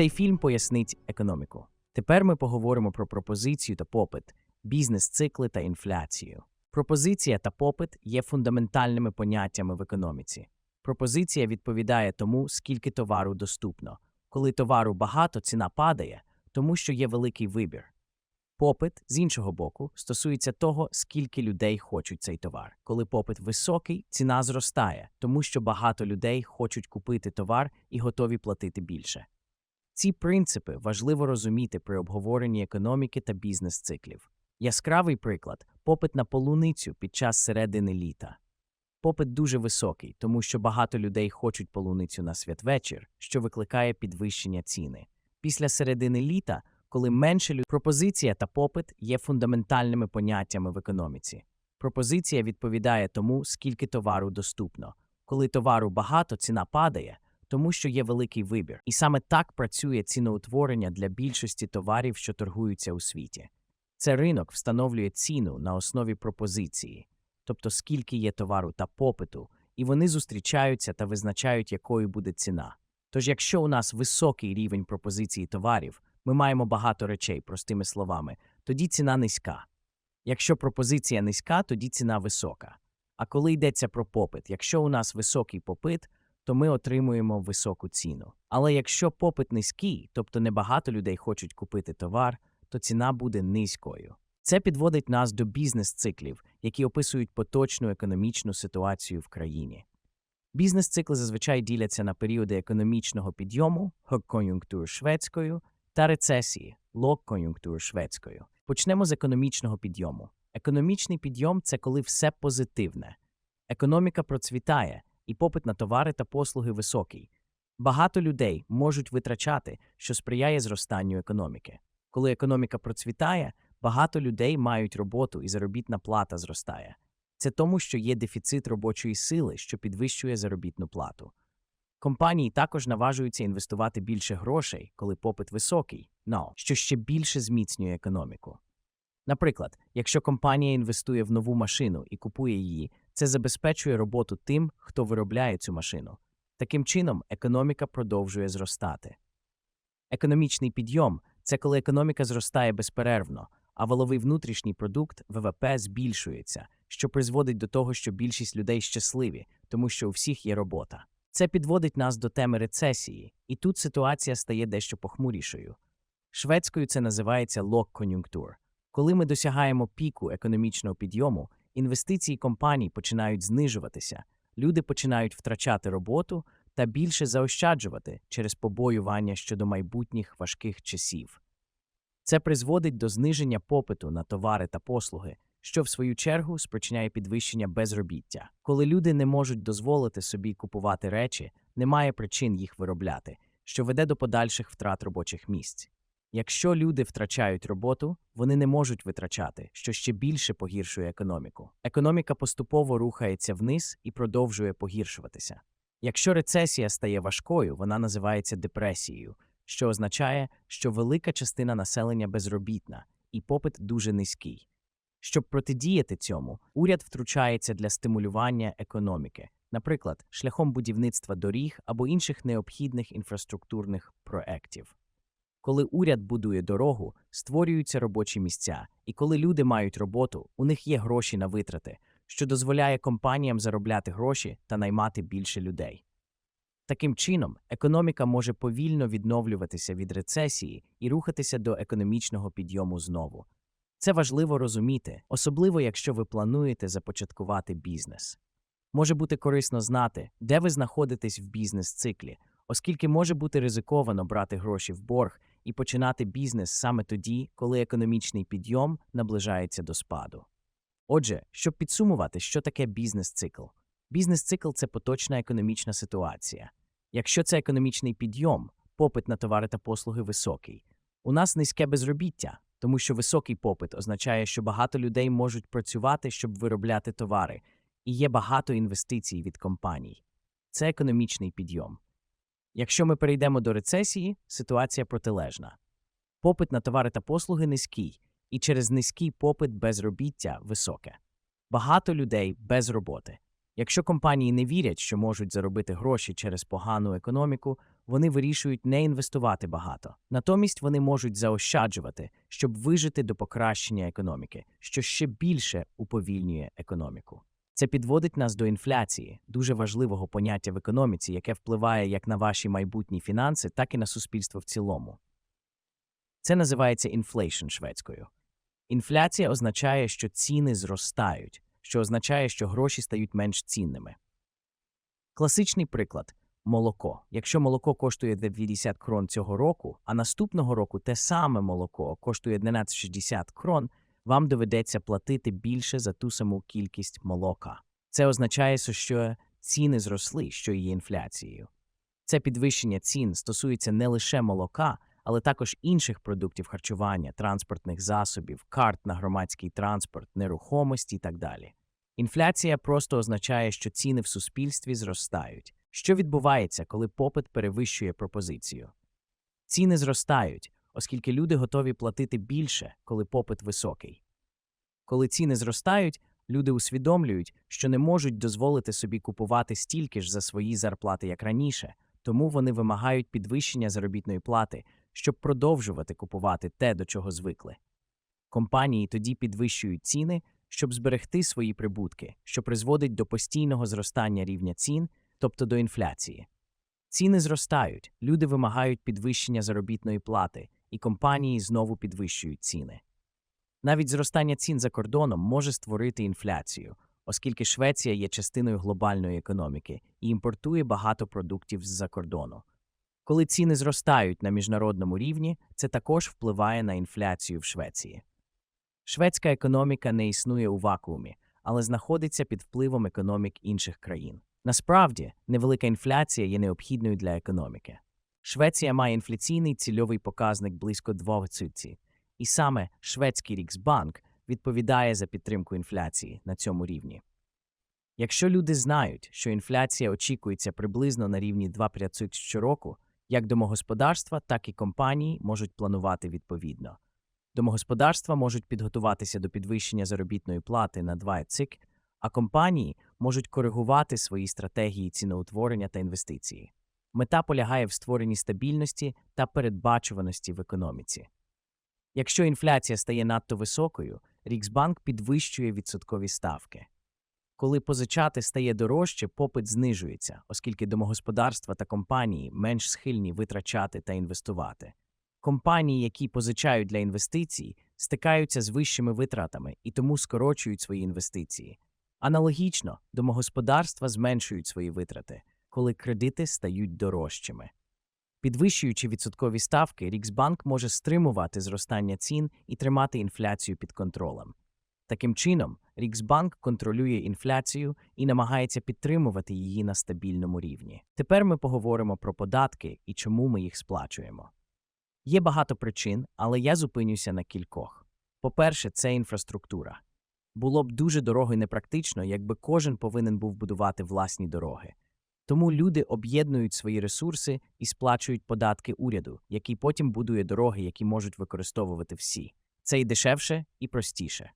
Цей фільм пояснить економіку. Тепер ми поговоримо про пропозицію та попит, бізнес-цикли та інфляцію. Пропозиція та попит є фундаментальними поняттями в економіці. Пропозиція відповідає тому, скільки товару доступно. Коли товару багато, ціна падає, тому що є великий вибір. Попит, з іншого боку, стосується того, скільки людей хочуть цей товар. Коли попит високий, ціна зростає, тому що багато людей хочуть купити товар і готові платити більше. Ці принципи важливо розуміти при обговоренні економіки та бізнес-циклів. Яскравий приклад попит на полуницю під час середини літа. Попит дуже високий, тому що багато людей хочуть полуницю на святвечір, що викликає підвищення ціни. Після середини літа, коли менше людей, пропозиція та попит є фундаментальними поняттями в економіці. Пропозиція відповідає тому, скільки товару доступно. Коли товару багато, ціна падає, тому що є великий вибір. І саме так працює ціноутворення для більшості товарів, що торгуються у світі. Це ринок встановлює ціну на основі пропозиції, тобто скільки є товару та попиту, і вони зустрічаються та визначають, якою буде ціна. Тож, якщо у нас високий рівень пропозиції товарів, ми маємо багато речей, простими словами, тоді ціна низька. Якщо пропозиція низька, тоді ціна висока. А коли йдеться про попит, якщо у нас високий попит, то ми отримуємо високу ціну. Але якщо попит низький, тобто небагато людей хочуть купити товар, то ціна буде низькою. Це підводить нас до бізнес-циклів, які описують поточну економічну ситуацію в країні. Бізнес-цикли зазвичай діляться на періоди економічного підйому, кон'юнктур шведською, та рецесії, кон'юнктур шведською. Почнемо з економічного підйому. Економічний підйом це коли все позитивне. Економіка процвітає, і попит на товари та послуги високий. Багато людей можуть витрачати, що сприяє зростанню економіки. Коли економіка процвітає, багато людей мають роботу і заробітна плата зростає. Це тому, що є дефіцит робочої сили, що підвищує заробітну плату. Компанії також наважуються інвестувати більше грошей, коли попит високий, но, що ще більше зміцнює економіку. Наприклад, якщо компанія інвестує в нову машину і купує її, це забезпечує роботу тим, хто виробляє цю машину. Таким чином, економіка продовжує зростати. Економічний підйом це коли економіка зростає безперервно, а валовий внутрішній продукт ВВП збільшується, що призводить до того, що більшість людей щасливі, тому що у всіх є робота. Це підводить нас до теми рецесії, і тут ситуація стає дещо похмурішою. Шведською це називається лок-кон'юнктур. Коли ми досягаємо піку економічного підйому, інвестиції компаній починають знижуватися, люди починають втрачати роботу та більше заощаджувати через побоювання щодо майбутніх важких часів. Це призводить до зниження попиту на товари та послуги, що в свою чергу спричиняє підвищення безробіття. Коли люди не можуть дозволити собі купувати речі, немає причин їх виробляти, що веде до подальших втрат робочих місць. Якщо люди втрачають роботу, вони не можуть витрачати, що ще більше погіршує економіку. Економіка поступово рухається вниз і продовжує погіршуватися. Якщо рецесія стає важкою, вона називається депресією, що означає, що велика частина населення безробітна і попит дуже низький. Щоб протидіяти цьому, уряд втручається для стимулювання економіки, наприклад, шляхом будівництва доріг або інших необхідних інфраструктурних проєктів. Коли уряд будує дорогу, створюються робочі місця, і коли люди мають роботу, у них є гроші на витрати, що дозволяє компаніям заробляти гроші та наймати більше людей. Таким чином, економіка може повільно відновлюватися від рецесії і рухатися до економічного підйому знову. Це важливо розуміти, особливо якщо ви плануєте започаткувати бізнес. Може бути корисно знати, де ви знаходитесь в бізнес-циклі, оскільки може бути ризиковано брати гроші в борг і починати бізнес саме тоді, коли економічний підйом наближається до спаду. Отже, щоб підсумувати, що таке бізнес-цикл. Бізнес-цикл це поточна економічна ситуація. Якщо це економічний підйом, попит на товари та послуги високий. У нас низьке безробіття, тому що високий попит означає, що багато людей можуть працювати, щоб виробляти товари, і є багато інвестицій від компаній. Це економічний підйом. Якщо ми перейдемо до рецесії, ситуація протилежна. Попит на товари та послуги низький, і через низький попит безробіття високе. Багато людей без роботи. Якщо компанії не вірять, що можуть заробити гроші через погану економіку, вони вирішують не інвестувати багато. Натомість вони можуть заощаджувати, щоб вижити до покращення економіки, що ще більше уповільнює економіку. Це підводить нас до інфляції, дуже важливого поняття в економіці, яке впливає як на ваші майбутні фінанси, так і на суспільство в цілому. Це називається інфлейшн шведською. Інфляція означає, що ціни зростають, що означає, що гроші стають менш цінними. Класичний приклад молоко. Якщо молоко коштує 90 крон цього року, а наступного року те саме молоко коштує 11,60 крон, вам доведеться платити більше за ту саму кількість молока. Це означає, що ціни зросли, що є інфляцією. Це підвищення цін стосується не лише молока, але також інших продуктів харчування, транспортних засобів, карт на громадський транспорт, нерухомості і так далі. Інфляція просто означає, що ціни в суспільстві зростають. Що відбувається, коли попит перевищує пропозицію? Ціни зростають, оскільки люди готові платити більше, коли попит високий. Коли ціни зростають, люди усвідомлюють, що не можуть дозволити собі купувати стільки ж за свої зарплати, як раніше, тому вони вимагають підвищення заробітної плати, щоб продовжувати купувати те, до чого звикли. Компанії тоді підвищують ціни, щоб зберегти свої прибутки, що призводить до постійного зростання рівня цін, тобто до інфляції. Ціни зростають, люди вимагають підвищення заробітної плати, і компанії знову підвищують ціни. Навіть зростання цін за кордоном може створити інфляцію, оскільки Швеція є частиною глобальної економіки і імпортує багато продуктів з-за кордону. Коли ціни зростають на міжнародному рівні, це також впливає на інфляцію в Швеції. Шведська економіка не існує у вакуумі, але знаходиться під впливом економік інших країн. Насправді, невелика інфляція є необхідною для економіки. Швеція має інфляційний цільовий показник близько 2%, і саме шведський Ріксбанк відповідає за підтримку інфляції на цьому рівні. Якщо люди знають, що інфляція очікується приблизно на рівні 2% щороку, як домогосподарства, так і компанії можуть планувати відповідно. Домогосподарства можуть підготуватися до підвищення заробітної плати на 2 цик, а компанії можуть коригувати свої стратегії ціноутворення та інвестиції. Мета полягає в створенні стабільності та передбачуваності в економіці. Якщо інфляція стає надто високою, Ріксбанк підвищує відсоткові ставки. Коли позичати стає дорожче, попит знижується, оскільки домогосподарства та компанії менш схильні витрачати та інвестувати. Компанії, які позичають для інвестицій, стикаються з вищими витратами і тому скорочують свої інвестиції. Аналогічно, домогосподарства зменшують свої витрати, коли кредити стають дорожчими. Підвищуючи відсоткові ставки, Ріксбанк може стримувати зростання цін і тримати інфляцію під контролем. Таким чином, Ріксбанк контролює інфляцію і намагається підтримувати її на стабільному рівні. Тепер ми поговоримо про податки і чому ми їх сплачуємо. Є багато причин, але я зупинюся на кількох. По-перше, це інфраструктура. Було б дуже дорого і непрактично, якби кожен повинен був будувати власні дороги. Тому люди об'єднують свої ресурси і сплачують податки уряду, який потім будує дороги, які можуть використовувати всі. Це і дешевше, і простіше.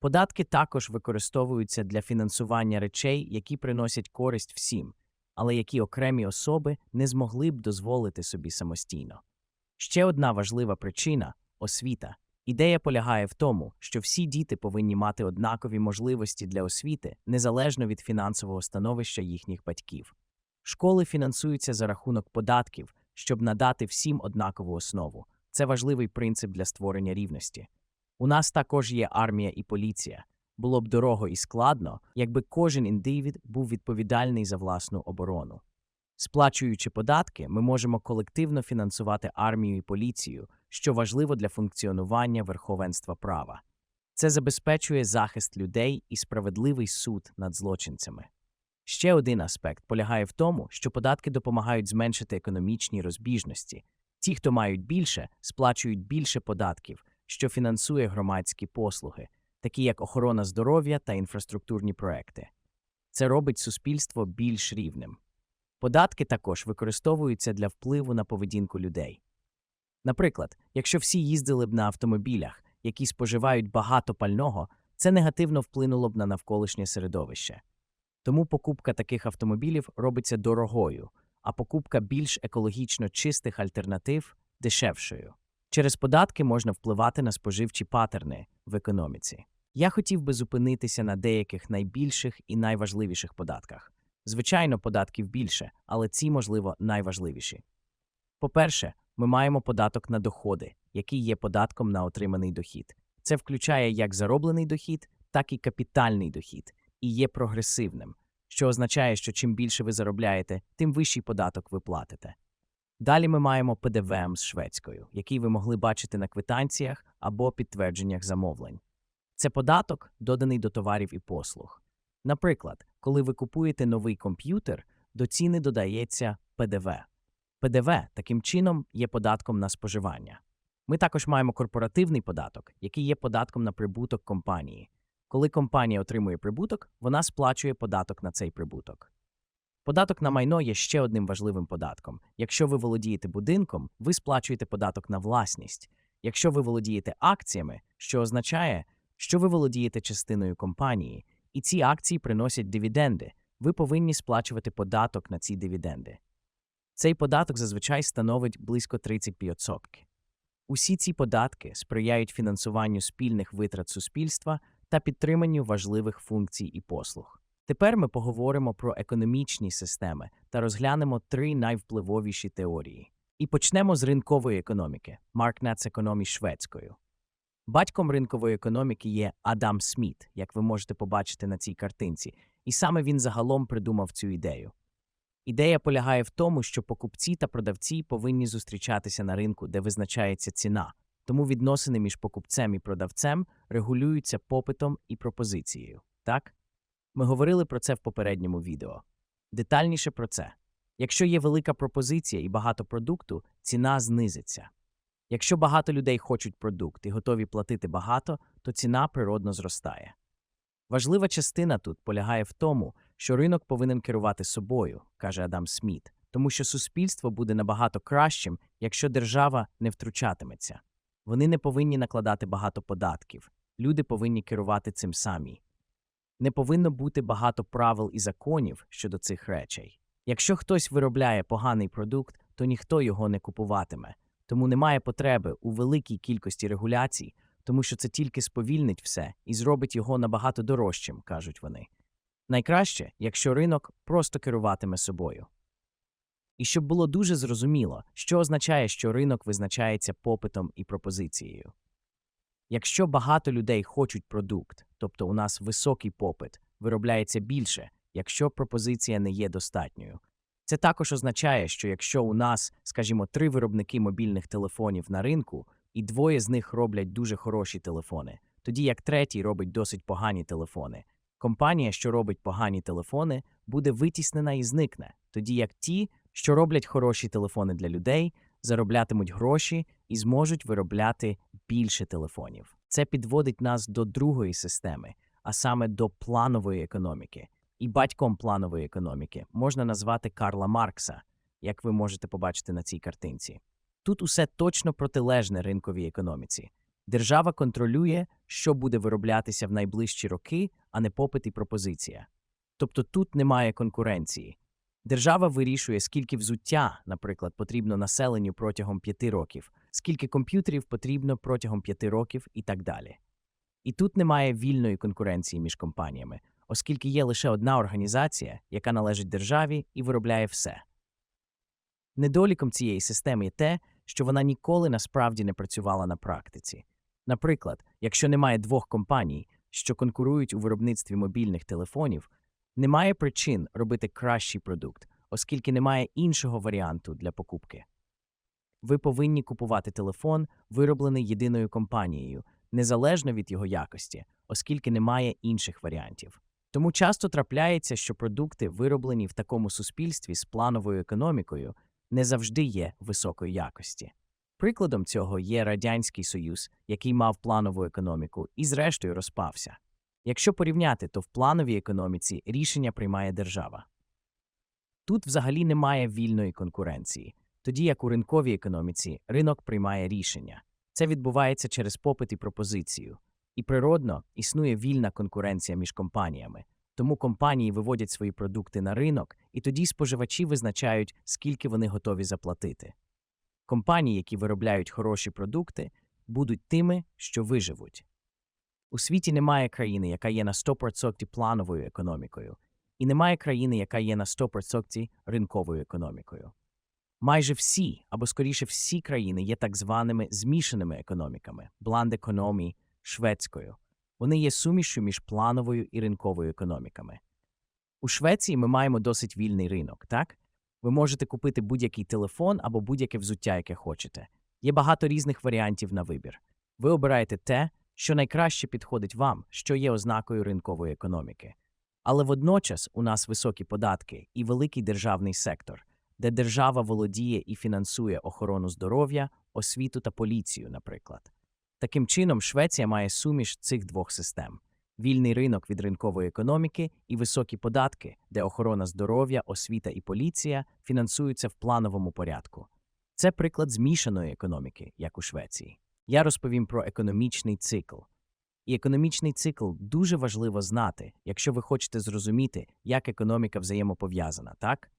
Податки також використовуються для фінансування речей, які приносять користь всім, але які окремі особи не змогли б дозволити собі самостійно. Ще одна важлива причина освіта. Ідея полягає в тому, що всі діти повинні мати однакові можливості для освіти незалежно від фінансового становища їхніх батьків. Школи фінансуються за рахунок податків, щоб надати всім однакову основу. Це важливий принцип для створення рівності. У нас також є армія і поліція. Було б дорого і складно, якби кожен індивід був відповідальний за власну оборону. Сплачуючи податки, ми можемо колективно фінансувати армію і поліцію, що важливо для функціонування верховенства права. Це забезпечує захист людей і справедливий суд над злочинцями. Ще один аспект полягає в тому, що податки допомагають зменшити економічні розбіжності. Ті, хто мають більше, сплачують більше податків, що фінансує громадські послуги, такі як охорона здоров'я та інфраструктурні проекти. Це робить суспільство більш рівним. Податки також використовуються для впливу на поведінку людей. Наприклад, якщо всі їздили б на автомобілях, які споживають багато пального, це негативно вплинуло б на навколишнє середовище. Тому покупка таких автомобілів робиться дорогою, а покупка більш екологічно чистих альтернатив дешевшою. Через податки можна впливати на споживчі патерни в економіці. Я хотів би зупинитися на деяких найбільших і найважливіших податках. Звичайно, податків більше, але ці, можливо, найважливіші. По-перше, ми маємо податок на доходи, який є податком на отриманий дохід. Це включає як зароблений дохід, так і капітальний дохід, і є прогресивним, що означає, що чим більше ви заробляєте, тим вищий податок ви платите. Далі ми маємо ПДВМ з шведською, який ви могли бачити на квитанціях або підтвердженнях замовлень. Це податок, доданий до товарів і послуг. Наприклад, коли ви купуєте новий комп'ютер, до ціни додається ПДВ. ПДВ таким чином є податком на споживання. Ми також маємо корпоративний податок, який є податком на прибуток компанії. Коли компанія отримує прибуток, вона сплачує податок на цей прибуток. Податок на майно є ще одним важливим податком. Якщо ви володієте будинком, ви сплачуєте податок на власність. Якщо ви володієте акціями, що означає, що ви володієте частиною компанії, і ці акції приносять дивіденди, ви повинні сплачувати податок на ці дивіденди. Цей податок зазвичай становить близько 35%. Усі ці податки сприяють фінансуванню спільних витрат суспільства та підтриманню важливих функцій і послуг. Тепер ми поговоримо про економічні системи та розглянемо три найвпливовіші теорії. І почнемо з ринкової економіки Маркнец економі шведською. Батьком ринкової економіки є Адам Сміт, як ви можете побачити на цій картинці, і саме він загалом придумав цю ідею. Ідея полягає в тому, що покупці та продавці повинні зустрічатися на ринку, де визначається ціна, тому відносини між покупцем і продавцем регулюються попитом і пропозицією. Так? Ми говорили про це в попередньому відео. Детальніше про це. Якщо є велика пропозиція і багато продукту, ціна знизиться. Якщо багато людей хочуть продукт і готові платити багато, то ціна природно зростає. Важлива частина тут полягає в тому, що ринок повинен керувати собою, каже Адам Сміт, тому що суспільство буде набагато кращим, якщо держава не втручатиметься. Вони не повинні накладати багато податків, люди повинні керувати цим самі. Не повинно бути багато правил і законів щодо цих речей. Якщо хтось виробляє поганий продукт, то ніхто його не купуватиме, тому немає потреби у великій кількості регуляцій, тому що це тільки сповільнить все і зробить його набагато дорожчим, кажуть вони. Найкраще, якщо ринок просто керуватиме собою. І щоб було дуже зрозуміло, що означає, що ринок визначається попитом і пропозицією. Якщо багато людей хочуть продукт, тобто у нас високий попит, виробляється більше, якщо пропозиція не є достатньою. Це також означає, що якщо у нас, скажімо, три виробники мобільних телефонів на ринку, і двоє з них роблять дуже хороші телефони, тоді як третій робить досить погані телефони. Компанія, що робить погані телефони, буде витіснена і зникне, тоді як ті, що роблять хороші телефони для людей, зароблятимуть гроші і зможуть виробляти більше телефонів. Це підводить нас до другої системи, а саме до планової економіки. І батьком планової економіки можна назвати Карла Маркса, як ви можете побачити на цій картинці. Тут усе точно протилежне ринковій економіці. Держава контролює, що буде вироблятися в найближчі роки, а не попит і пропозиція. Тобто тут немає конкуренції. Держава вирішує, скільки взуття, наприклад, потрібно населенню протягом п'яти років, скільки комп'ютерів потрібно протягом п'яти років і так далі. І тут немає вільної конкуренції між компаніями, оскільки є лише одна організація, яка належить державі і виробляє все. Недоліком цієї системи є те, що вона ніколи насправді не працювала на практиці. Наприклад, якщо немає двох компаній, що конкурують у виробництві мобільних телефонів, немає причин робити кращий продукт, оскільки немає іншого варіанту для покупки. Ви повинні купувати телефон, вироблений єдиною компанією, незалежно від його якості, оскільки немає інших варіантів. Тому часто трапляється, що продукти, вироблені в такому суспільстві з плановою економікою, не завжди є високої якості. Прикладом цього є Радянський Союз, який мав планову економіку і, зрештою, розпався. Якщо порівняти, то в плановій економіці рішення приймає держава. Тут взагалі немає вільної конкуренції, тоді як у ринковій економіці ринок приймає рішення. Це відбувається через попит і пропозицію. І природно існує вільна конкуренція між компаніями, Тому компанії виводять свої продукти на ринок, і тоді споживачі визначають, скільки вони готові заплатити. Компанії, які виробляють хороші продукти, будуть тими, що виживуть. У світі немає країни, яка є на 100% плановою економікою, і немає країни, яка є на 100% ринковою економікою. Майже всі, або скоріше всі країни є так званими змішаними економіками бланд економії шведською. Вони є сумішю між плановою і ринковою економіками. У Швеції ми маємо досить вільний ринок, так? Ви можете купити будь-який телефон або будь-яке взуття, яке хочете. Є багато різних варіантів на вибір. Ви обираєте те, що найкраще підходить вам, що є ознакою ринкової економіки. Але водночас у нас високі податки і великий державний сектор, де держава володіє і фінансує охорону здоров'я, освіту та поліцію, наприклад. Таким чином, Швеція має суміш цих двох систем: вільний ринок від ринкової економіки і високі податки, де охорона здоров'я, освіта і поліція фінансуються в плановому порядку. Це приклад змішаної економіки, як у Швеції. Я розповім про економічний цикл. І економічний цикл дуже важливо знати, якщо ви хочете зрозуміти, як економіка взаємопов'язана, так?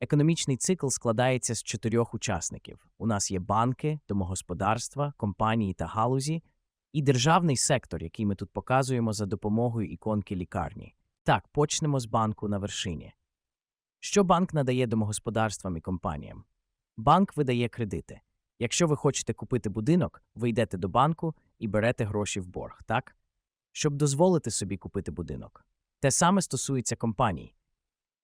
Економічний цикл складається з чотирьох учасників: у нас є банки, домогосподарства, компанії та галузі, і державний сектор, який ми тут показуємо за допомогою іконки лікарні. Так, почнемо з банку на вершині. Що банк надає домогосподарствам і компаніям? Банк видає кредити. Якщо ви хочете купити будинок, ви йдете до банку і берете гроші в борг, так? Щоб дозволити собі купити будинок. Те саме стосується компаній.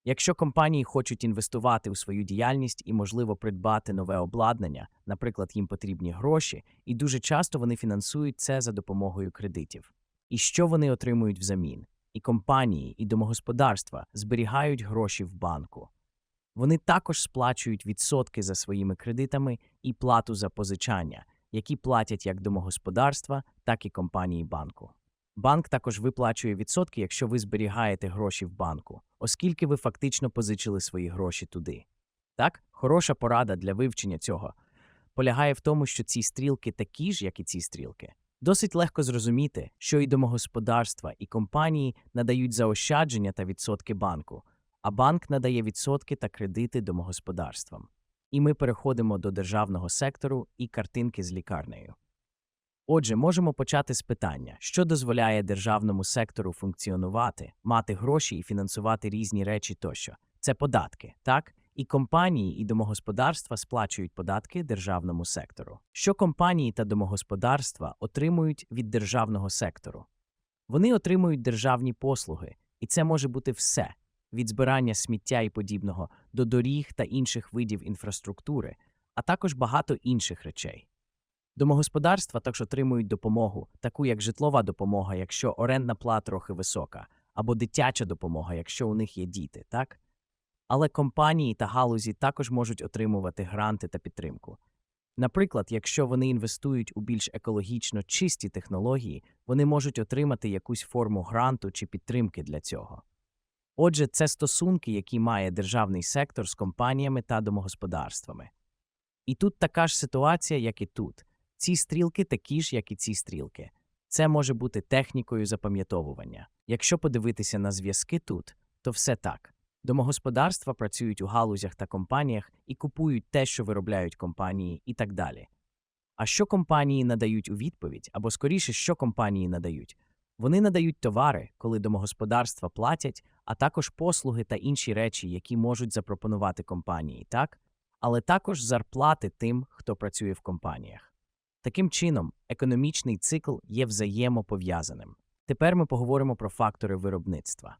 Якщо компанії хочуть інвестувати у свою діяльність і, можливо, придбати нове обладнання, наприклад, їм потрібні гроші, і дуже часто вони фінансують це за допомогою кредитів. І що вони отримують взамін? І компанії, і домогосподарства зберігають гроші в банку. Вони також сплачують відсотки за своїми кредитами і плату за позичання, які платять як домогосподарства, так і компанії банку. Банк також виплачує відсотки, якщо ви зберігаєте гроші в банку, оскільки ви фактично позичили свої гроші туди. Так, хороша порада для вивчення цього полягає в тому, що ці стрілки такі ж, як і ці стрілки. Досить легко зрозуміти, що і домогосподарства, і компанії надають заощадження та відсотки банку, а банк надає відсотки та кредити домогосподарствам. І ми переходимо до державного сектору і картинки з лікарнею. Отже, можемо почати з питання, що дозволяє державному сектору функціонувати, мати гроші і фінансувати різні речі тощо. Це податки, так? І компанії і домогосподарства сплачують податки державному сектору. Що компанії та домогосподарства отримують від державного сектору? Вони отримують державні послуги, і це може бути все від збирання сміття і подібного до доріг та інших видів інфраструктури, а також багато інших речей. Домогосподарства також отримують допомогу, таку як житлова допомога, якщо орендна плата трохи висока, або дитяча допомога, якщо у них є діти, так? Але компанії та галузі також можуть отримувати гранти та підтримку. Наприклад, якщо вони інвестують у більш екологічно чисті технології, вони можуть отримати якусь форму гранту чи підтримки для цього. Отже, це стосунки, які має державний сектор з компаніями та домогосподарствами. І тут така ж ситуація, як і тут. Ці стрілки такі ж, як і ці стрілки. Це може бути технікою запам'ятовування. Якщо подивитися на зв'язки тут, то все так. Домогосподарства працюють у галузях та компаніях і купують те, що виробляють компанії, і так далі. А що компанії надають у відповідь, або скоріше, що компанії надають? Вони надають товари, коли домогосподарства платять, а також послуги та інші речі, які можуть запропонувати компанії, так? Але також зарплати тим, хто працює в компаніях. Таким чином, економічний цикл є взаємопов'язаним. Тепер ми поговоримо про фактори виробництва.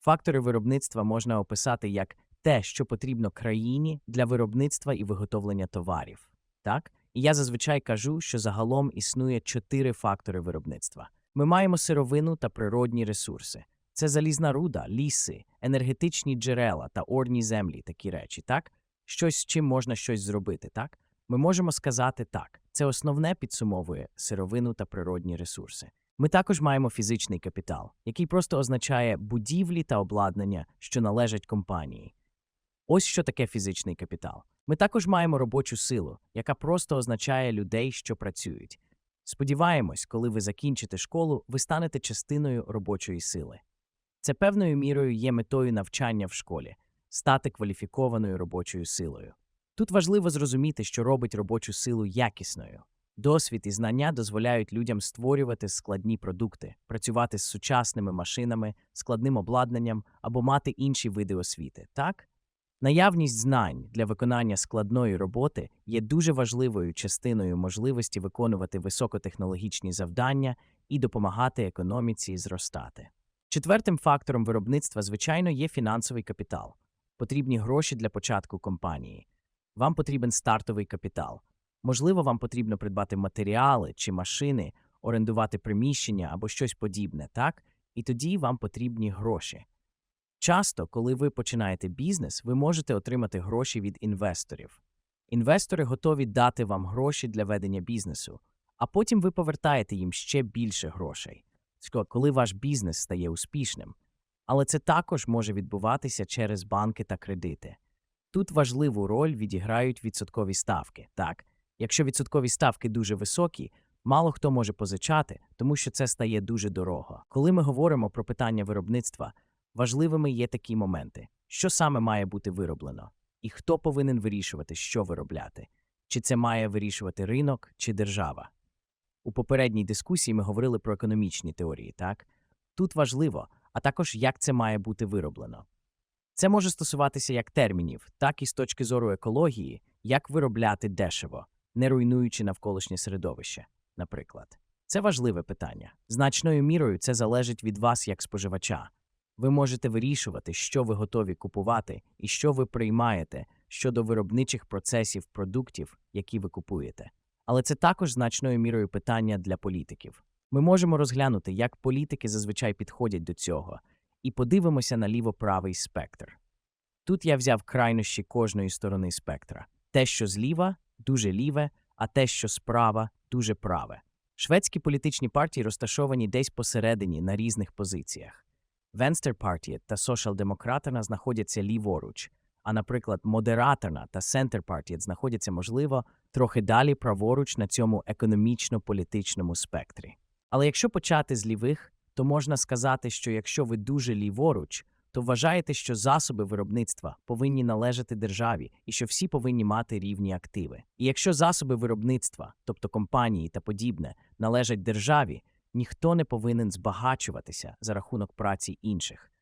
Фактори виробництва можна описати як те, що потрібно країні для виробництва і виготовлення товарів. Так? І я зазвичай кажу, що загалом існує чотири фактори виробництва. Ми маємо сировину та природні ресурси. Це залізна руда, ліси, енергетичні джерела та орні землі, такі речі, так? Щось з чим можна щось зробити, так? Ми можемо сказати так: це основне підсумовує сировину та природні ресурси. Ми також маємо фізичний капітал, який просто означає будівлі та обладнання, що належать компанії. Ось що таке фізичний капітал. Ми також маємо робочу силу, яка просто означає людей, що працюють. Сподіваємось, коли ви закінчите школу, ви станете частиною робочої сили. Це певною мірою є метою навчання в школі стати кваліфікованою робочою силою. Тут важливо зрозуміти, що робить робочу силу якісною. Досвід і знання дозволяють людям створювати складні продукти, працювати з сучасними машинами, складним обладнанням або мати інші види освіти. Так? Наявність знань для виконання складної роботи є дуже важливою частиною можливості виконувати високотехнологічні завдання і допомагати економіці зростати. Четвертим фактором виробництва, звичайно, є фінансовий капітал. Потрібні гроші для початку компанії. Вам потрібен стартовий капітал. Можливо, вам потрібно придбати матеріали чи машини, орендувати приміщення або щось подібне, так? І тоді вам потрібні гроші. Часто, коли ви починаєте бізнес, ви можете отримати гроші від інвесторів. Інвестори готові дати вам гроші для ведення бізнесу, а потім ви повертаєте їм ще більше грошей, коли ваш бізнес стає успішним. Але це також може відбуватися через банки та кредити. Тут важливу роль відіграють відсоткові ставки. Так, якщо відсоткові ставки дуже високі, мало хто може позичати, тому що це стає дуже дорого. Коли ми говоримо про питання виробництва, важливими є такі моменти: що саме має бути вироблено, і хто повинен вирішувати, що виробляти, чи це має вирішувати ринок чи держава. У попередній дискусії ми говорили про економічні теорії, так? Тут важливо, а також як це має бути вироблено. Це може стосуватися як термінів, так і з точки зору екології, як виробляти дешево, не руйнуючи навколишнє середовище, наприклад. Це важливе питання. Значною мірою це залежить від вас як споживача. Ви можете вирішувати, що ви готові купувати і що ви приймаєте щодо виробничих процесів продуктів, які ви купуєте. Але це також значною мірою питання для політиків. Ми можемо розглянути, як політики зазвичай підходять до цього, і подивимося на ліво-правий спектр. Тут я взяв крайнощі кожної сторони спектра: те, що зліва дуже ліве, а те, що справа дуже праве. Шведські політичні партії розташовані десь посередині на різних позиціях. Венстерпартія та Соціал-демократина знаходяться ліворуч, а, наприклад, модераторна та Центр-партія знаходяться, можливо, трохи далі праворуч на цьому економічно-політичному спектрі. Але якщо почати з лівих, то можна сказати, що якщо ви дуже ліворуч, то вважаєте, що засоби виробництва повинні належати державі і що всі повинні мати рівні активи. І якщо засоби виробництва, тобто компанії та подібне, належать державі, ніхто не повинен збагачуватися за рахунок праці інших.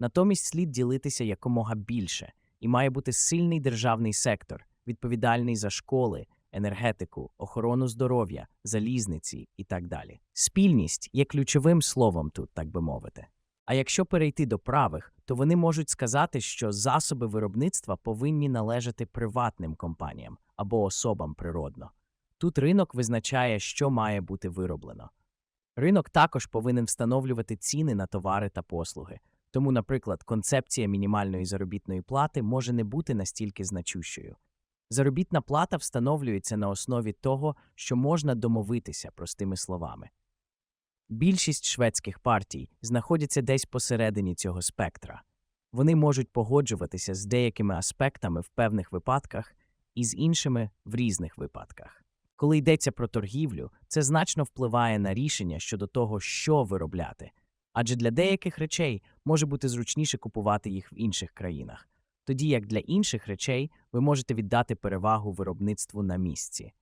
Натомість слід ділитися якомога більше, і має бути сильний державний сектор, відповідальний за школи, енергетику, охорону здоров'я, залізниці і так далі. Спільність є ключовим словом тут, так би мовити. А якщо перейти до правих, то вони можуть сказати, що засоби виробництва повинні належати приватним компаніям або особам природно. Тут ринок визначає, що має бути вироблено. Ринок також повинен встановлювати ціни на товари та послуги. Тому, наприклад, концепція мінімальної заробітної плати може не бути настільки значущою. Заробітна плата встановлюється на основі того, що можна домовитися простими словами. Більшість шведських партій знаходяться десь посередині цього спектра. Вони можуть погоджуватися з деякими аспектами в певних випадках і з іншими в різних випадках. Коли йдеться про торгівлю, це значно впливає на рішення щодо того, що виробляти, адже для деяких речей може бути зручніше купувати їх в інших країнах, тоді як для інших речей ви можете віддати перевагу виробництву на місці.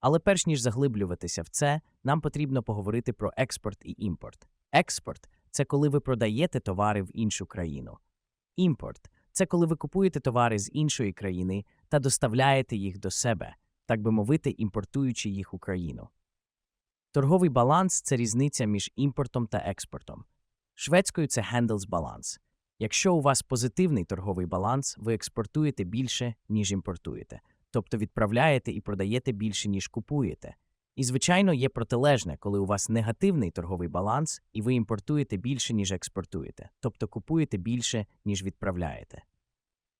Але перш ніж заглиблюватися в це, нам потрібно поговорити про експорт і імпорт. Експорт це коли ви продаєте товари в іншу країну. Імпорт це коли ви купуєте товари з іншої країни та доставляєте їх до себе, так би мовити, імпортуючи їх у країну. Торговий баланс це різниця між імпортом та експортом. Шведською це Handelsbalance. Якщо у вас позитивний торговий баланс, ви експортуєте більше, ніж імпортуєте, тобто відправляєте і продаєте більше, ніж купуєте. І, звичайно, є протилежне, коли у вас негативний торговий баланс, і ви імпортуєте більше, ніж експортуєте, тобто купуєте більше, ніж відправляєте.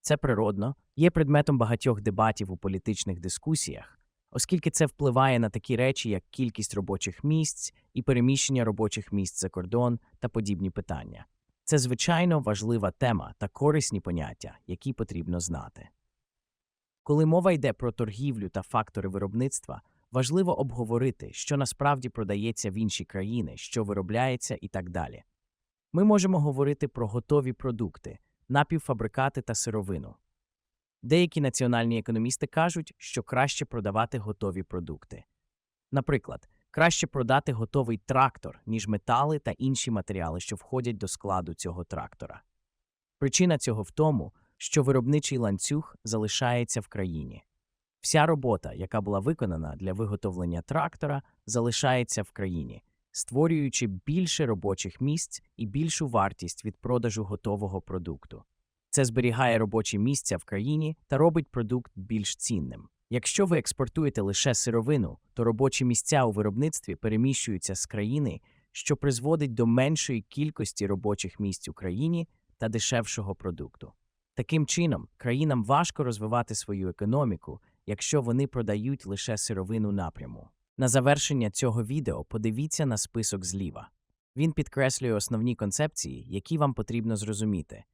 Це природно, є предметом багатьох дебатів у політичних дискусіях, оскільки це впливає на такі речі, як кількість робочих місць і переміщення робочих місць за кордон та подібні питання. Це звичайно важлива тема та корисні поняття, які потрібно знати. Коли мова йде про торгівлю та фактори виробництва, важливо обговорити, що насправді продається в інші країни, що виробляється і так далі. Ми можемо говорити про готові продукти, напівфабрикати та сировину. Деякі національні економісти кажуть, що краще продавати готові продукти. Наприклад, краще продати готовий трактор, ніж метали та інші матеріали, що входять до складу цього трактора. Причина цього в тому, що виробничий ланцюг залишається в країні. Вся робота, яка була виконана для виготовлення трактора, залишається в країні, створюючи більше робочих місць і більшу вартість від продажу готового продукту. Це зберігає робочі місця в країні та робить продукт більш цінним. Якщо ви експортуєте лише сировину, то робочі місця у виробництві переміщуються з країни, що призводить до меншої кількості робочих місць у країні та дешевшого продукту. Таким чином, країнам важко розвивати свою економіку, якщо вони продають лише сировину напряму. На завершення цього відео подивіться на список зліва. Він підкреслює основні концепції, які вам потрібно зрозуміти.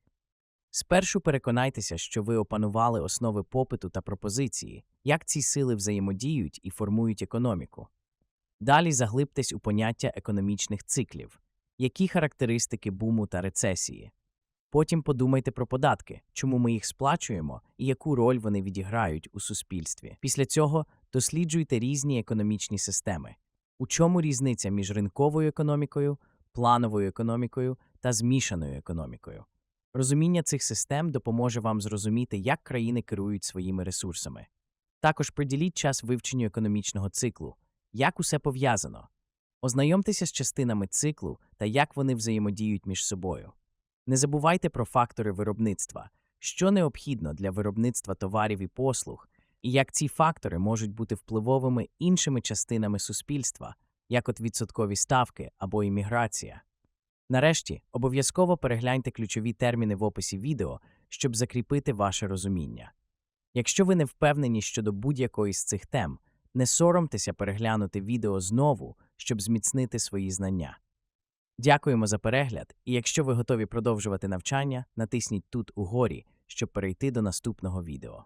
Спершу переконайтеся, що ви опанували основи попиту та пропозиції, як ці сили взаємодіють і формують економіку. Далі заглибтесь у поняття економічних циклів, які характеристики буму та рецесії. Потім подумайте про податки, чому ми їх сплачуємо і яку роль вони відіграють у суспільстві. Після цього досліджуйте різні економічні системи. У чому різниця між ринковою економікою, плановою економікою та змішаною економікою? Розуміння цих систем допоможе вам зрозуміти, як країни керують своїми ресурсами. Також приділіть час вивченню економічного циклу, як усе пов'язано. Ознайомтеся з частинами циклу та як вони взаємодіють між собою. Не забувайте про фактори виробництва, що необхідно для виробництва товарів і послуг, і як ці фактори можуть бути впливовими іншими частинами суспільства, як от відсоткові ставки або імміграція. Нарешті, обов'язково перегляньте ключові терміни в описі відео, щоб закріпити ваше розуміння. Якщо ви не впевнені щодо будь-якої з цих тем, не соромтеся переглянути відео знову, щоб зміцнити свої знання. Дякуємо за перегляд, і якщо ви готові продовжувати навчання, натисніть тут угорі, щоб перейти до наступного відео.